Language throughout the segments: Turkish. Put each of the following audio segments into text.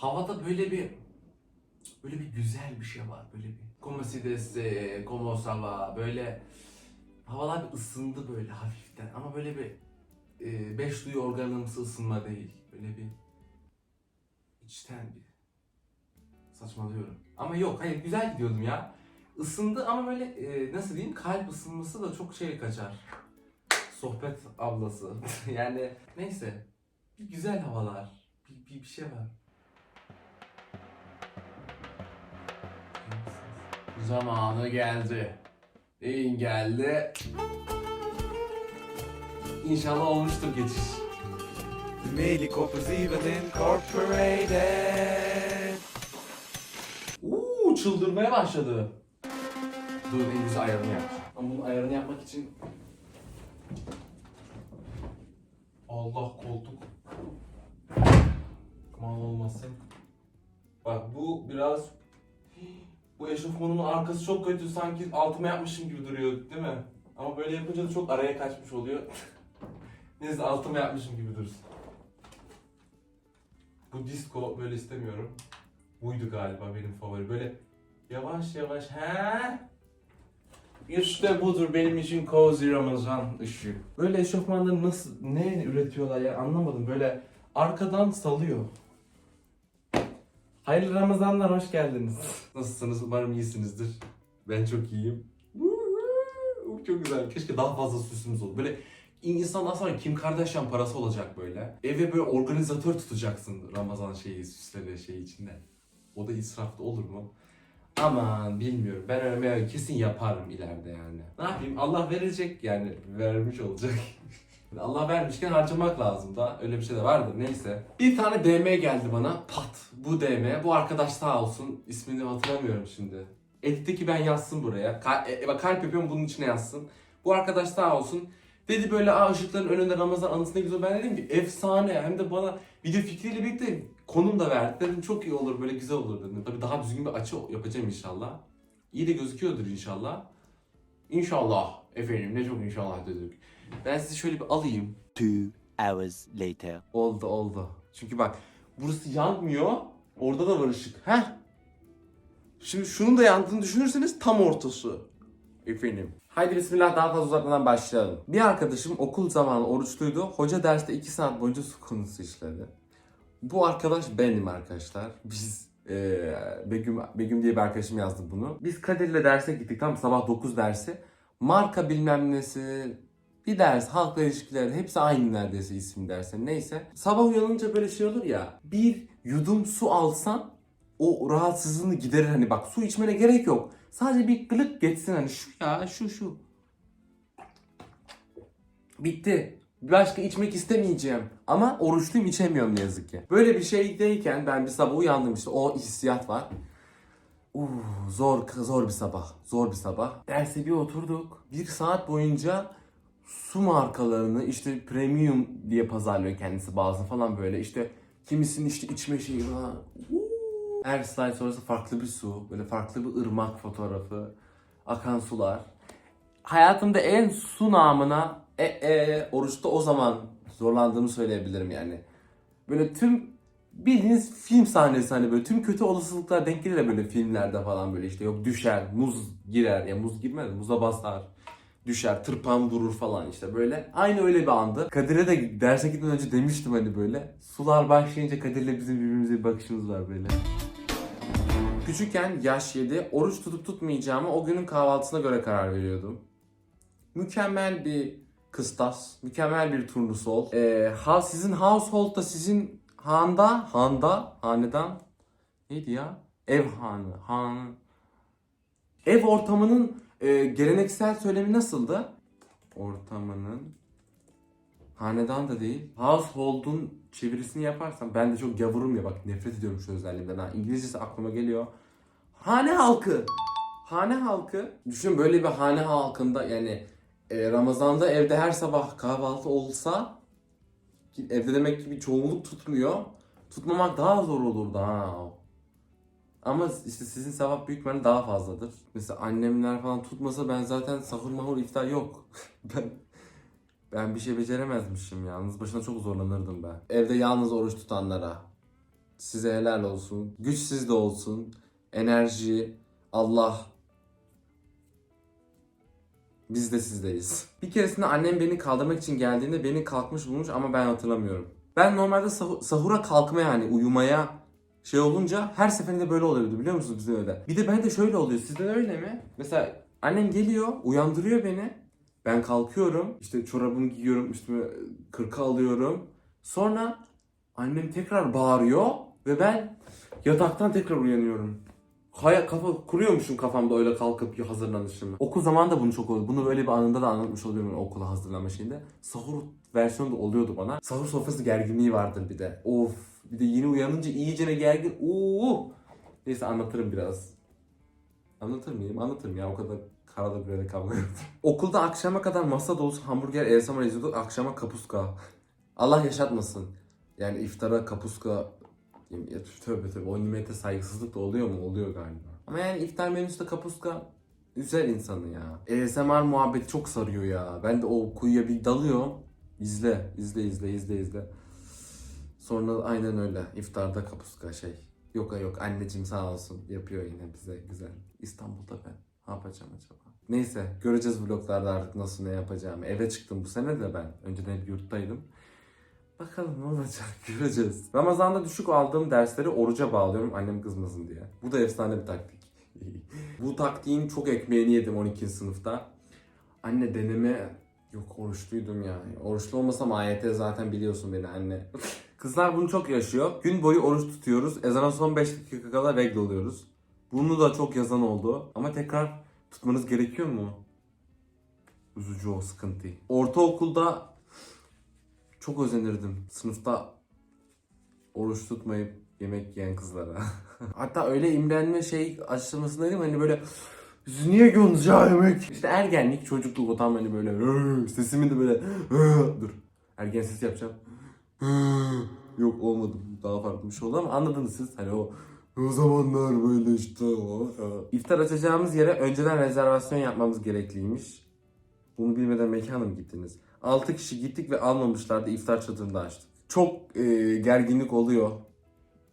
havada böyle bir böyle bir güzel bir şey var. Böyle bir como si böyle havalar bir ısındı böyle hafiften ama böyle bir e, beş duyu organımsı ısınma değil. Böyle bir içten bir saçmalıyorum. Ama yok hayır güzel gidiyordum ya. Isındı ama böyle e, nasıl diyeyim kalp ısınması da çok şey kaçar. Sohbet ablası. yani neyse. Bir güzel havalar. Bir, bir, bir şey var. Zamanı geldi. Neyin geldi? İnşallah olmuştur geçiş. Even Incorporated. Uuu çıldırmaya başladı. Dur en güzel ayarını yapacağım. Ama bunun ayarını yapmak için... Allah koltuk. Aman olmasın. Bak bu biraz... Bu eşofmanın arkası çok kötü sanki altıma yapmışım gibi duruyor değil mi? Ama böyle yapınca da çok araya kaçmış oluyor. Neyse altıma yapmışım gibi dursun. Bu disco böyle istemiyorum. Buydu galiba benim favori. Böyle yavaş yavaş he. İşte budur benim için cozy Ramazan ışığı. Böyle eşofmanları nasıl, ne üretiyorlar ya anlamadım. Böyle arkadan salıyor. Hayırlı Ramazanlar, hoş geldiniz. Nasılsınız? Umarım iyisinizdir. Ben çok iyiyim. çok güzel. Keşke daha fazla süsümüz oldu. Böyle İnsanlar sonra Kim Kardashian parası olacak böyle. Eve böyle organizatör tutacaksın Ramazan şeyi, süsleri şey içinde. O da israfta olur mu? Aman bilmiyorum. Ben öyle kesin yaparım ileride yani. Ne yapayım? Allah verecek yani. Vermiş olacak. Allah vermişken harcamak lazım da. Öyle bir şey de vardır. Neyse. Bir tane DM geldi bana. Pat. Bu DM. Bu arkadaş sağ olsun. İsmini hatırlamıyorum şimdi. Editteki ben yazsın buraya. Ka- e, bak kalp yapıyorum bunun içine yazsın. Bu arkadaş sağ olsun. Dedi böyle aa ışıkların önünde Ramazan anısı ne güzel. Ben dedim ki efsane hem de bana video fikriyle birlikte konum da verdi. Dedim çok iyi olur böyle güzel olur dedim. Tabii daha düzgün bir açı yapacağım inşallah. İyi de gözüküyordur inşallah. İnşallah efendim ne çok inşallah dedik. Ben sizi şöyle bir alayım. Two hours later. Oldu oldu. Çünkü bak burası yanmıyor. Orada da var ışık. Heh. Şimdi şunun da yandığını düşünürseniz tam ortası. Efendim. Haydi bismillah daha fazla uzatmadan başlayalım. Bir arkadaşım okul zamanı oruçluydu. Hoca derste 2 saat boyunca su konusu işledi. Bu arkadaş benim arkadaşlar. Biz eee Begüm, Begüm diye bir arkadaşım yazdı bunu. Biz Kadir'le derse gittik tam sabah 9 dersi. Marka bilmem nesi, bir ders, halkla ilişkiler hepsi aynı neredeyse isim dersi. Neyse. Sabah uyanınca böyle şey olur ya. Bir yudum su alsan o rahatsızlığını giderir hani bak su içmene gerek yok. Sadece bir gılık geçsin hani şu ya şu şu. Bitti. Başka içmek istemeyeceğim. Ama oruçluyum içemiyorum ne yazık ki. Böyle bir şeydeyken ben bir sabah uyandım işte o hissiyat var. Uh, zor zor bir sabah. Zor bir sabah. Derse bir oturduk. Bir saat boyunca su markalarını işte premium diye pazarlıyor kendisi bazı falan böyle işte kimisinin işte içme şeyi falan. Her slide sonrası farklı bir su, böyle farklı bir ırmak fotoğrafı, akan sular. Hayatımda en su namına e, e, oruçta o zaman zorlandığımı söyleyebilirim yani. Böyle tüm bildiğiniz film sahnesi hani böyle tüm kötü olasılıklar denk gelir böyle filmlerde falan böyle işte yok düşer, muz girer ya muz girmez muza basar düşer, tırpan vurur falan işte böyle. Aynı öyle bir andı. Kadir'e de derse gitmeden önce demiştim hani böyle. Sular başlayınca Kadir'le bizim birbirimize bir bakışımız var böyle. Küçükken yaş 7 oruç tutup tutmayacağımı o günün kahvaltısına göre karar veriyordum. Mükemmel bir kıstas, mükemmel bir turnusol. Ee, ha, sizin household'da sizin handa, handa, hanedan neydi ya? Ev hanı, han. Ev ortamının e, geleneksel söylemi nasıldı? Ortamının hanedan da değil. Household'un çevirisini yaparsam ben de çok gavurum ya bak nefret ediyorum şu özelliğimden. Ha, İngilizcesi aklıma geliyor. Hane halkı. Hane halkı. Düşün böyle bir hane halkında yani e, Ramazan'da evde her sabah kahvaltı olsa evde demek ki bir çoğunluk tutmuyor. Tutmamak daha zor olurdu ha. Ama işte sizin sevap büyük ihtimalle daha fazladır. Mesela annemler falan tutmasa ben zaten sahur mahur iftar yok. ben ben bir şey beceremezmişim yalnız. Başına çok zorlanırdım ben. Evde yalnız oruç tutanlara. size helal olsun. Güç sizde olsun. Enerji, Allah. Biz de sizdeyiz. Bir keresinde annem beni kaldırmak için geldiğinde beni kalkmış bulmuş ama ben hatırlamıyorum. Ben normalde sahu- sahura kalkmaya hani uyumaya şey olunca her seferinde böyle oluyordu biliyor musunuz bizde öyle. Bir de ben de şöyle oluyor. Sizde de öyle mi? Mesela annem geliyor, uyandırıyor beni. Ben kalkıyorum. işte çorabımı giyiyorum, üstüme kırka alıyorum. Sonra annem tekrar bağırıyor ve ben yataktan tekrar uyanıyorum. Haya, kafa kuruyormuşum kafamda öyle kalkıp hazırlanışımı. Okul zamanında bunu çok oldu. Bunu böyle bir anında da anlatmış oluyorum okula hazırlanma şeyinde. Sahur versiyonu da oluyordu bana. Sahur sofrası gerginliği vardır bir de. Of. Bir de yeni uyanınca iyicene gergin. Oo. Neyse anlatırım biraz. Anlatır mıyım? Anlatırım ya o kadar karada böyle kavga. Okulda akşama kadar masa dolusu hamburger ASMR izliyorduk. Akşama kapuska. Allah yaşatmasın. Yani iftara kapuska tövbe tövbe o nimete saygısızlık da oluyor mu? Oluyor galiba. Ama yani iftar menüsünde kapuska üzer insanı ya. ASMR muhabbeti çok sarıyor ya. Ben de o kuyuya bir dalıyorum. İzle, izle, izle, izle, izle. Sonra aynen öyle. İftarda kapuska şey. Yok yok anneciğim sağ olsun. Yapıyor yine bize güzel. İstanbul'da ben. Ne yapacağım acaba? Neyse göreceğiz vloglarda artık nasıl ne yapacağımı. Eve çıktım bu sene de ben. Önceden hep yurttaydım. Bakalım ne olacak göreceğiz. Ramazan'da düşük aldığım dersleri oruca bağlıyorum annem kızmasın diye. Bu da efsane bir taktik. bu taktiğin çok ekmeğini yedim 12. sınıfta. Anne deneme yok oruçluydum ya. Oruçlu olmasam AYT zaten biliyorsun beni anne. Kızlar bunu çok yaşıyor. Gün boyu oruç tutuyoruz. Ezana son 5 dakika kala regl oluyoruz. Bunu da çok yazan oldu. Ama tekrar tutmanız gerekiyor mu? Üzücü o sıkıntı. Ortaokulda çok özenirdim. Sınıfta oruç tutmayıp yemek yiyen kızlara. Hatta öyle imrenme şey aşamasındaydım hani böyle siz niye yiyorsunuz yemek? İşte ergenlik, çocukluk o tam hani böyle sesimi de böyle dur. Ergen sesi yapacağım. Yok olmadı. Daha farklı bir şey oldu ama anladınız siz. Hani o o zamanlar böyle işte. İftar açacağımız yere önceden rezervasyon yapmamız gerekliymiş. Bunu bilmeden mekana mı gittiniz? 6 kişi gittik ve almamışlardı. iftar çadırını da açtık. Çok e, gerginlik oluyor.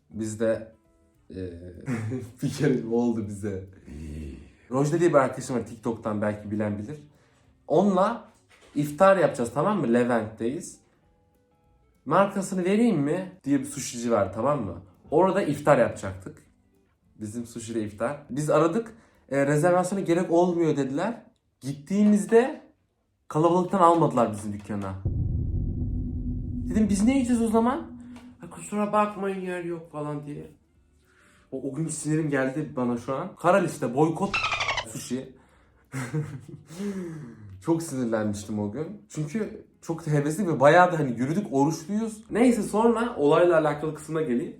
Bizde e, bir kere oldu bize. Rojda diye bir arkadaşım var TikTok'tan belki bilen bilir. Onunla iftar yapacağız tamam mı? Levent'teyiz. Markasını vereyim mi? diye bir sushici var tamam mı? Orada iftar yapacaktık. Bizim sushi'de iftar. Biz aradık. E, rezervasyona gerek olmuyor dediler. Gittiğimizde kalabalıktan almadılar bizim dükkana. Dedim biz ne yiyeceğiz o zaman? Ha, kusura bakmayın yer yok falan diye. O, o gün sinirim geldi bana şu an. Kara liste boykot sushi. çok sinirlenmiştim o gün. Çünkü çok hevesli ve bayağı da hani yürüdük oruçluyuz. Neyse sonra olayla alakalı kısmına geleyim.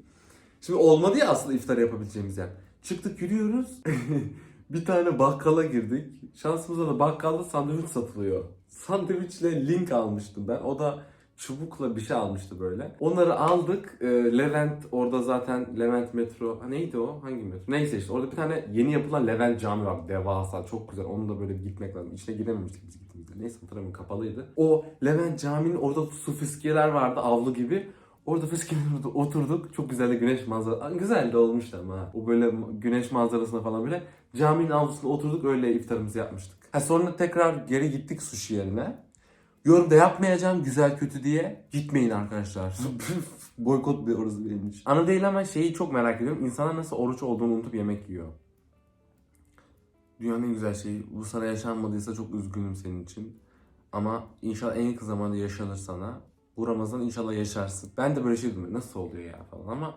Şimdi olmadı ya aslında iftar yapabileceğimiz yer. Çıktık yürüyoruz. bir tane bakkala girdik. Şansımıza da bakkalda sandviç satılıyor. Sandviçle link almıştım ben. O da çubukla bir şey almıştı böyle. Onları aldık. Ee, Levent orada zaten Levent metro. Ha, neydi o? Hangi metro? Neyse işte orada bir tane yeni yapılan Levent cami var. Devasa çok güzel. Onu da böyle gitmek lazım. İçine girememiştik biz gittiğimizde. Neyse hatırlamıyorum kapalıydı. O Levent caminin orada su fıskiyeler vardı avlu gibi. Orada fıskiyenin orada oturduk. Çok güzel de güneş manzara. Güzel de olmuştu ama. O böyle güneş manzarasına falan böyle. Caminin avlusunda oturduk öyle iftarımızı yapmıştık. Ha sonra tekrar geri gittik sushi yerine. Yorum da yapmayacağım güzel kötü diye. Gitmeyin arkadaşlar. Boykot bir orası benim için. Ana değil ama şeyi çok merak ediyorum. İnsanlar nasıl oruç olduğunu unutup yemek yiyor. Dünyanın en güzel şeyi. Bu sana yaşanmadıysa çok üzgünüm senin için. Ama inşallah en yakın zamanda yaşanır sana. Bu Ramazan inşallah yaşarsın. Ben de böyle şey diyorum. Nasıl oluyor ya falan ama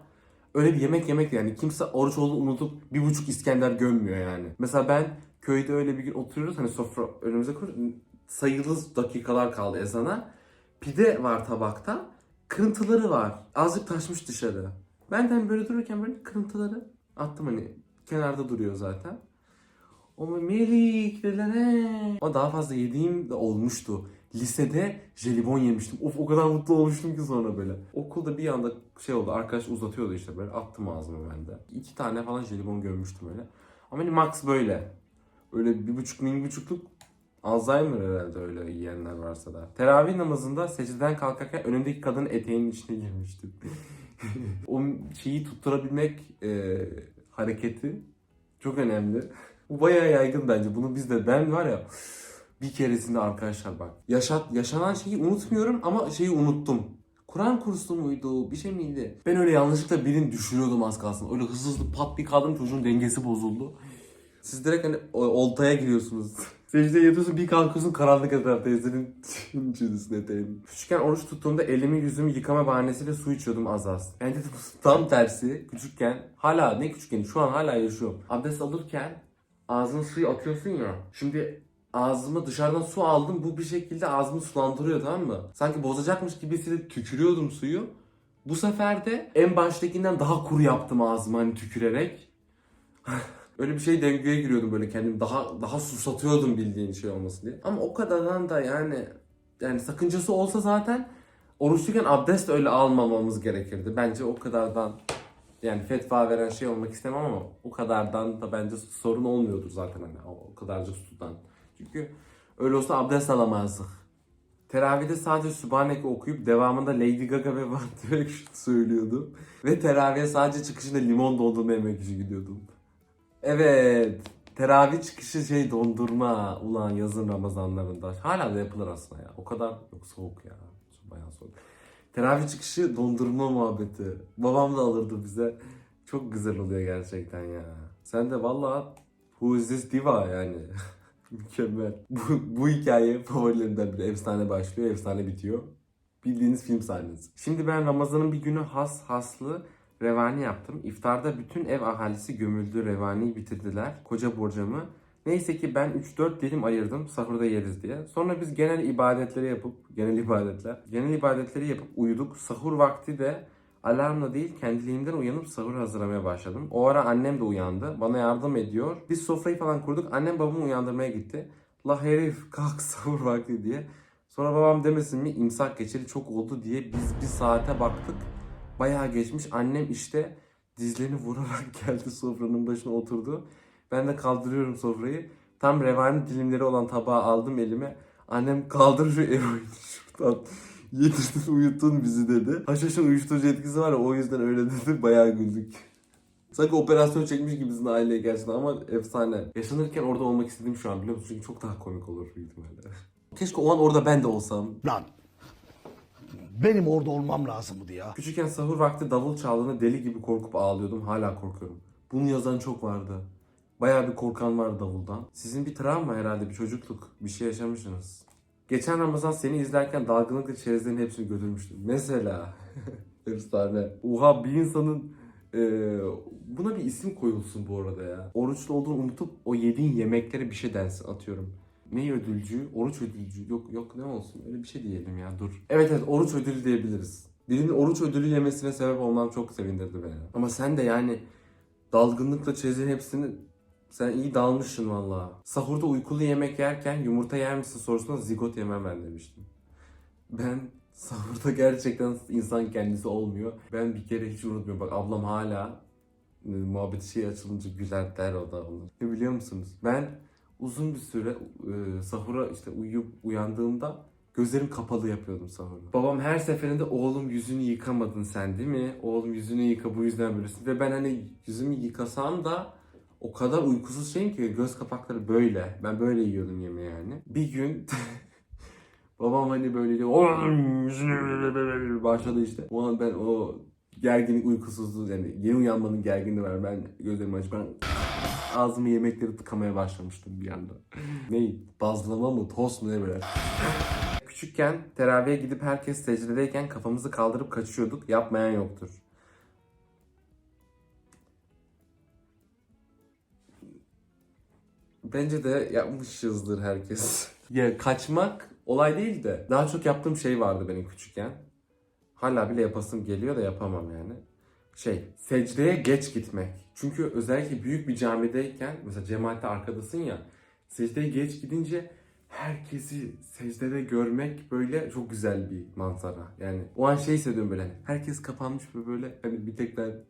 öyle bir yemek yemek yani. Kimse oruç olduğunu unutup bir buçuk İskender gömmüyor yani. Mesela ben köyde öyle bir gün oturuyoruz. Hani sofra önümüze koyuyoruz. Sayılı dakikalar kaldı ezana. Pide var tabakta. Kırıntıları var. Azıcık taşmış dışarı. Ben de hani böyle dururken böyle kırıntıları attım hani. Kenarda duruyor zaten. O Melik he. Ama daha fazla yediğim de olmuştu. Lisede jelibon yemiştim. Of o kadar mutlu olmuştum ki sonra böyle. Okulda bir anda şey oldu. Arkadaş uzatıyordu işte böyle. Attım ağzıma ben de. İki tane falan jelibon görmüştüm öyle. Ama hani max böyle. Öyle bir buçuk, bir buçukluk Alzheimer herhalde öyle yiyenler varsa da. Teravih namazında secdeden kalkarken önümdeki kadının eteğinin içine girmiştim. o şeyi tutturabilmek e, hareketi çok önemli. Bu bayağı yaygın bence. Bunu biz de ben var ya bir keresinde arkadaşlar bak. Yaşat, yaşanan şeyi unutmuyorum ama şeyi unuttum. Kur'an kursu muydu? Bir şey miydi? Ben öyle yanlışlıkla birini düşürüyordum az kalsın. Öyle hızlı hızlı pat bir kaldım çocuğun dengesi bozuldu. Siz direkt hani oltaya giriyorsunuz. Secdeye yatıyorsun bir kalkıyorsun karanlık etrafta senin içerisin eteğin. Küçükken oruç tuttuğumda elimi yüzümü yıkama bahanesiyle su içiyordum az az. De tam tersi küçükken hala ne küçükken şu an hala yaşıyorum. Abdest alırken ağzına suyu atıyorsun ya. Şimdi ağzıma dışarıdan su aldım bu bir şekilde ağzımı sulandırıyor tamam mı? Sanki bozacakmış gibi hissedip tükürüyordum suyu. Bu sefer de en baştakinden daha kuru yaptım ağzımı hani tükürerek. Öyle bir şey dengeye giriyordum böyle kendim daha daha susatıyordum bildiğin şey olmasın diye. Ama o kadardan da yani yani sakıncası olsa zaten oruçluyken abdest öyle almamamız gerekirdi. Bence o kadardan yani fetva veren şey olmak istemem ama o kadardan da bence sorun olmuyordur zaten hani o kadarcık sudan. Çünkü öyle olsa abdest alamazdık. Teravihde sadece Sübhaneke okuyup devamında Lady Gaga ve Direction söylüyordum. Ve teravihe sadece çıkışında limon dondurma yemek için gidiyordum. Evet. Teravih çıkışı şey dondurma. Ulan yazın Ramazanlarında. Hala da yapılır aslında ya. O kadar yok soğuk ya. Bayağı soğuk. Teravih çıkışı dondurma muhabbeti. Babam da alırdı bize. Çok güzel oluyor gerçekten ya. Sen de valla Who is this diva yani. Mükemmel. Bu, bu hikaye favorilerimden biri. Efsane başlıyor, efsane bitiyor. Bildiğiniz film sahnesi. Şimdi ben Ramazan'ın bir günü has haslı revani yaptım. İftarda bütün ev ahalisi gömüldü, revaniyi bitirdiler. Koca borcamı. Neyse ki ben 3-4 dilim ayırdım sahurda yeriz diye. Sonra biz genel ibadetleri yapıp, genel ibadetler, genel ibadetleri yapıp uyuduk. Sahur vakti de alarmla değil kendiliğimden uyanıp sahur hazırlamaya başladım. O ara annem de uyandı. Bana yardım ediyor. Biz sofrayı falan kurduk. Annem babamı uyandırmaya gitti. La herif kalk sahur vakti diye. Sonra babam demesin mi imsak geçeli çok oldu diye biz bir saate baktık. Bayağı geçmiş. Annem işte dizlerini vurarak geldi sofranın başına oturdu. Ben de kaldırıyorum sofrayı. Tam revani dilimleri olan tabağı aldım elime. Annem kaldır şu eroini şuradan. Yedirdin uyuttun bizi dedi. Haşhaşın uyuşturucu etkisi var ya o yüzden öyle dedi. Bayağı güldük. Sanki operasyon çekmiş gibisin aileye gerçekten ama efsane. Yaşanırken orada olmak istedim şu an biliyor musun? Çünkü çok daha komik olur büyük ihtimalle. Keşke o an orada ben de olsam. Lan benim orada olmam lazımdı ya. Küçükken sahur vakti davul çaldığında deli gibi korkup ağlıyordum. Hala korkuyorum. Bunu yazan çok vardı. Bayağı bir korkan var davuldan. Sizin bir travma herhalde, bir çocukluk. Bir şey yaşamışsınız. Geçen Ramazan seni izlerken dalgınlıkla çerezlerin hepsini götürmüştüm. Mesela. Efsane. Oha bir insanın eee, buna bir isim koyulsun bu arada ya. Oruçlu olduğunu unutup o yediğin yemeklere bir şey dersin atıyorum. Ne ödülcü? Oruç ödülcü. Yok yok ne olsun öyle bir şey diyelim ya dur. Evet evet oruç ödülü diyebiliriz. Birinin oruç ödülü yemesine sebep olmam çok sevindirdi beni. Ama sen de yani dalgınlıkla çerezin hepsini sen iyi dalmışsın valla. Sahurda uykulu yemek yerken yumurta yer misin sorusuna zigot yemem ben demiştim. Ben sahurda gerçekten insan kendisi olmuyor. Ben bir kere hiç unutmuyorum. Bak ablam hala e, muhabbet şey açılınca güler der o da onu. Ne biliyor musunuz? Ben uzun bir süre e, sahura işte uyuyup uyandığımda gözlerim kapalı yapıyordum sahuru. Babam her seferinde oğlum yüzünü yıkamadın sen değil mi? Oğlum yüzünü yıka bu yüzden böylesin. Ve ben hani yüzümü yıkasam da o kadar uykusuz şeyim ki göz kapakları böyle. Ben böyle yiyordum yemeği yani. Bir gün babam hani böyle diyor başladı işte. O an ben o gerginlik uykusuzluğu yani yeni uyanmanın gerginliği var. Ben gözlerimi açıp ben ağzımı yemekleri tıkamaya başlamıştım bir anda. ne? Bazlama mı? Tost mu ne böyle? Küçükken teravihe gidip herkes secdedeyken kafamızı kaldırıp kaçıyorduk. Yapmayan yoktur. Bence de yapmışızdır herkes. ya kaçmak olay değil de daha çok yaptığım şey vardı benim küçükken. Hala bile yapasım geliyor da yapamam yani. Şey, secdeye geç gitmek. Çünkü özellikle büyük bir camideyken, mesela cemaatte arkadasın ya, secdeye geç gidince herkesi secdede görmek böyle çok güzel bir manzara. Yani o an şey hissediyorum böyle, herkes kapanmış ve böyle hani bir tek ben...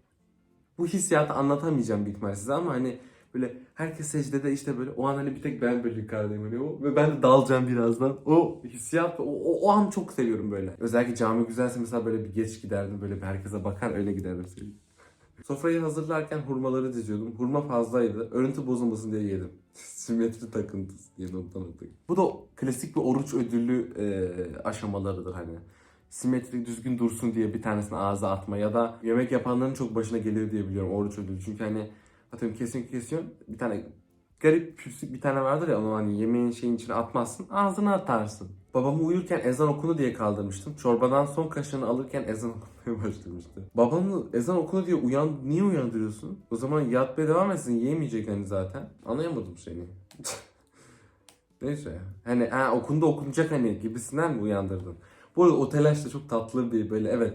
Bu hissiyatı anlatamayacağım büyük ihtimalle size ama hani Böyle herkes secdede işte böyle o an hani bir tek ben böyle yukarıdayım hani o ve ben de dalacağım birazdan. O hissiyat o, o, o an çok seviyorum böyle. Özellikle cami güzelse mesela böyle bir geç giderdim böyle bir herkese bakar öyle giderdim sevgilim. Sofrayı hazırlarken hurmaları diziyordum. Hurma fazlaydı. Örüntü bozulmasın diye yedim. Simetri takıntısı diye nottan atayım. Bu da klasik bir oruç ödüllü e, aşamalarıdır hani. Simetri düzgün dursun diye bir tanesini ağza atma ya da yemek yapanların çok başına gelir diye biliyorum oruç ödülü. Çünkü hani atıyorum kesin kesiyorsun bir tane garip püslük bir tane vardır ya onu hani yemeğin şeyin içine atmazsın ağzına atarsın. Babamı uyurken ezan okunu diye kaldırmıştım. Çorbadan son kaşığını alırken ezan okumaya başlamıştı. Babamı ezan okunu diye uyan niye uyandırıyorsun? O zaman yatmaya devam etsin yiyemeyecek hani zaten. Anlayamadım seni. Neyse. Hani ha, okundu okunacak hani gibisinden mi uyandırdın? Bu arada o telaş da çok tatlı bir böyle evet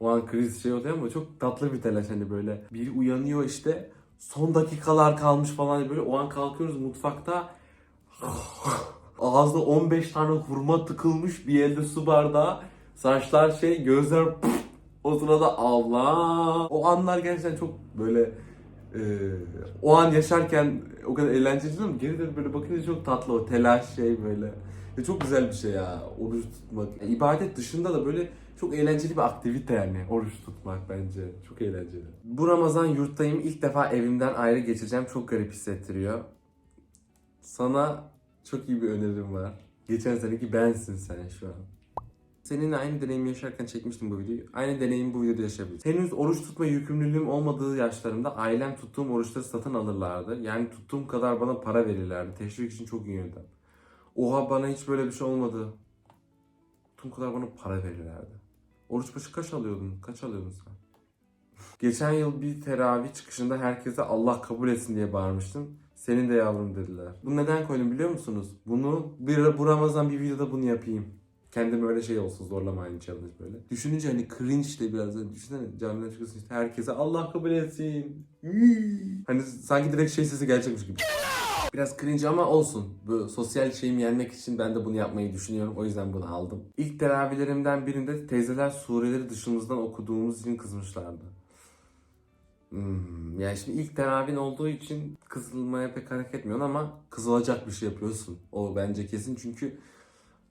o an kriz şey oluyor ama çok tatlı bir telaş hani böyle. Biri uyanıyor işte son dakikalar kalmış falan böyle o an kalkıyoruz mutfakta ağızda 15 tane hurma tıkılmış bir elde su bardağı saçlar şey gözler puf, o sırada Allah o anlar gerçekten çok böyle e, o an yaşarken o kadar eğlenceli değil mi? Geri dönüp böyle bakınca çok tatlı o telaş şey böyle. Ve çok güzel bir şey ya oruç tutmak. Yani ibadet dışında da böyle çok eğlenceli bir aktivite yani oruç tutmak bence. Çok eğlenceli. Bu Ramazan yurttayım. İlk defa evimden ayrı geçeceğim. Çok garip hissettiriyor. Sana çok iyi bir önerim var. Geçen seneki bensin sen şu an. Seninle aynı deneyimi yaşarken çekmiştim bu videoyu. Aynı deneyimi bu videoda yaşayabiliriz. Henüz oruç tutma yükümlülüğüm olmadığı yaşlarımda ailem tuttuğum oruçları satın alırlardı. Yani tuttuğum kadar bana para verirlerdi. Teşvik için çok iyi yöntem. Oha bana hiç böyle bir şey olmadı. Tuttuğum kadar bana para verirlerdi. Oruç başı kaç alıyordun? Kaç alıyordun sen? Geçen yıl bir teravih çıkışında herkese Allah kabul etsin diye bağırmıştım. Senin de yavrum dediler. Bu neden koydum biliyor musunuz? Bunu bir, bu Ramazan bir videoda bunu yapayım. Kendim öyle şey olsun zorlama aynı challenge böyle. Düşününce hani cringe de biraz hani düşünsene camiden çıkıyorsun işte herkese Allah kabul etsin. Hani sanki direkt şey sesi gerçekmiş gibi. Biraz cringe ama olsun. Bu sosyal şeyimi yenmek için ben de bunu yapmayı düşünüyorum. O yüzden bunu aldım. İlk teravihlerimden birinde teyzeler sureleri dışımızdan okuduğumuz için kızmışlardı. Hmm, yani şimdi ilk teravih olduğu için kızılmaya pek hareket etmiyorsun ama kızılacak bir şey yapıyorsun. O bence kesin çünkü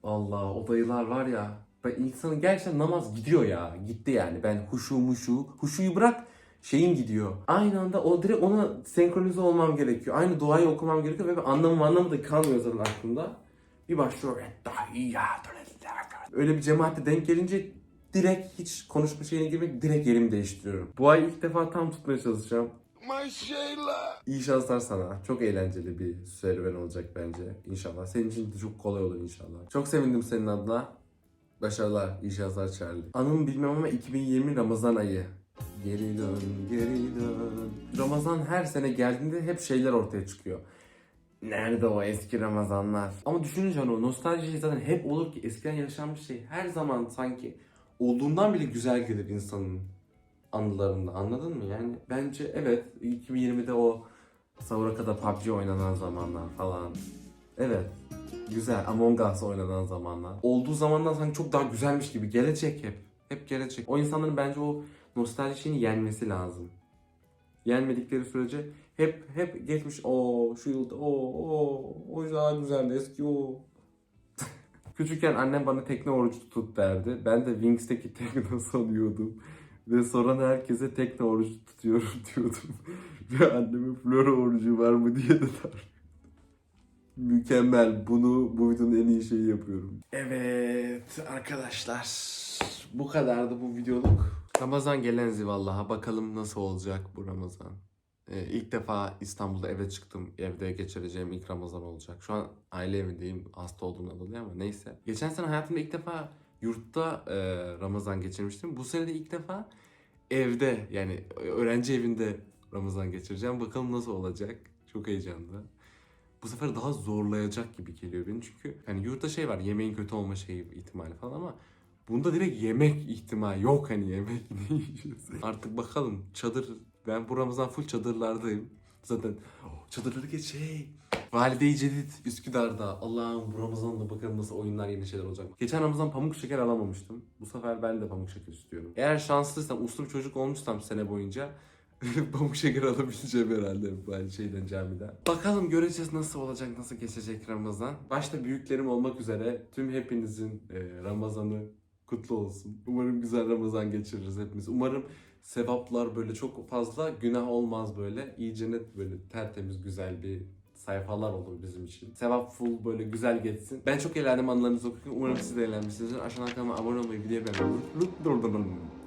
Allah o dayılar var ya ben insanın gerçekten namaz gidiyor ya. Gitti yani. Ben huşu muşu. Huşuyu bırak şeyin gidiyor. Aynı anda o direkt ona senkronize olmam gerekiyor. Aynı duayı okumam gerekiyor ve anlamı anlamı da kalmıyor zaten aklımda. Bir başlıyor. Öyle bir cemaatle denk gelince direkt hiç konuşma şeyine girmek direkt yerimi değiştiriyorum. Bu ay ilk defa tam tutmaya çalışacağım. Maşallah. İyi şanslar sana. Çok eğlenceli bir serüven olacak bence. İnşallah. Senin için de çok kolay olur inşallah. Çok sevindim senin adına. Başarılar, iyi şanslar Charlie. Anımı bilmem ama 2020 Ramazan ayı. Geri dön, geri dön. Ramazan her sene geldiğinde hep şeyler ortaya çıkıyor. Nerede o eski Ramazanlar? Ama düşününce hani o nostalji zaten hep olur ki eskiden yaşanmış şey her zaman sanki olduğundan bile güzel gelir insanın anılarında anladın mı? Yani bence evet 2020'de o sahura kadar PUBG oynanan zamanlar falan. Evet. Güzel. Among Us oynanan zamanlar. Olduğu zamandan sanki çok daha güzelmiş gibi. Gelecek hep. Hep gelecek. O insanların bence o nostalji yenmesi lazım. Yenmedikleri sürece hep hep geçmiş o şu yılda o o o daha güzeldi eski o. Küçükken annem bana tekne orucu tut derdi. Ben de Wings'teki tekne sanıyordum. Ve soran herkese tekne orucu tutuyorum diyordum. Ve anneme flora orucu var mı diye de tar. Mükemmel. Bunu bu videonun en iyi şeyi yapıyorum. Evet arkadaşlar. Bu kadardı bu videoluk. Ramazan gelen zivallaha. Bakalım nasıl olacak bu Ramazan. Ee, ilk defa İstanbul'da eve çıktım. Evde geçireceğim ilk Ramazan olacak. Şu an aile evindeyim. Hasta olduğumdan dolayı ama neyse. Geçen sene hayatımda ilk defa yurtta e, Ramazan geçirmiştim. Bu sene de ilk defa evde yani öğrenci evinde Ramazan geçireceğim. Bakalım nasıl olacak. Çok heyecanlı. Bu sefer daha zorlayacak gibi geliyor beni çünkü hani yurtta şey var yemeğin kötü olma şeyi ihtimali falan ama bunda direkt yemek ihtimali yok hani yemek ne. Artık bakalım çadır ben bu Ramazan full çadırlardayım. Zaten çadırları geç şey. Valide-i Cedid Üsküdar'da. Allah'ım bu Ramazan'da bakalım nasıl oyunlar yeni şeyler olacak. Geçen Ramazan pamuk şeker alamamıştım. Bu sefer ben de pamuk şeker istiyorum. Eğer şanslıysam, uslu bir çocuk olmuşsam sene boyunca Pamuk şeker alabileceğim herhalde bu şeyden camiden. Bakalım göreceğiz nasıl olacak, nasıl geçecek Ramazan. Başta büyüklerim olmak üzere tüm hepinizin e, Ramazan'ı kutlu olsun. Umarım güzel Ramazan geçiririz hepimiz. Umarım sevaplar böyle çok fazla günah olmaz böyle. İyice net böyle tertemiz güzel bir sayfalar olur bizim için. Sevap full böyle güzel geçsin. Ben çok eğlendim anılarınızı okurken. Umarım siz de eğlenmişsinizdir. Aşağıdan kanalıma abone olmayı, videoyu beğenmeyi.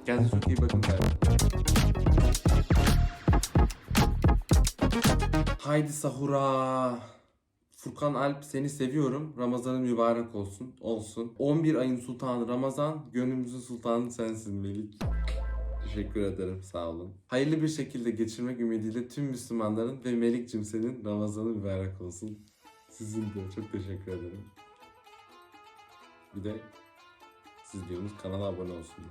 Kendinize çok iyi bakın. Haydi sahura. Furkan Alp seni seviyorum. Ramazanın mübarek olsun. Olsun. 11 ayın sultanı Ramazan. Gönlümüzün sultanı sensin Melik. Teşekkür ederim. Sağ olun. Hayırlı bir şekilde geçirmek ümidiyle tüm Müslümanların ve Melik'cim senin Ramazanı mübarek olsun. Sizin de çok teşekkür ederim. Bir de siz diyorsunuz kanala abone olsun.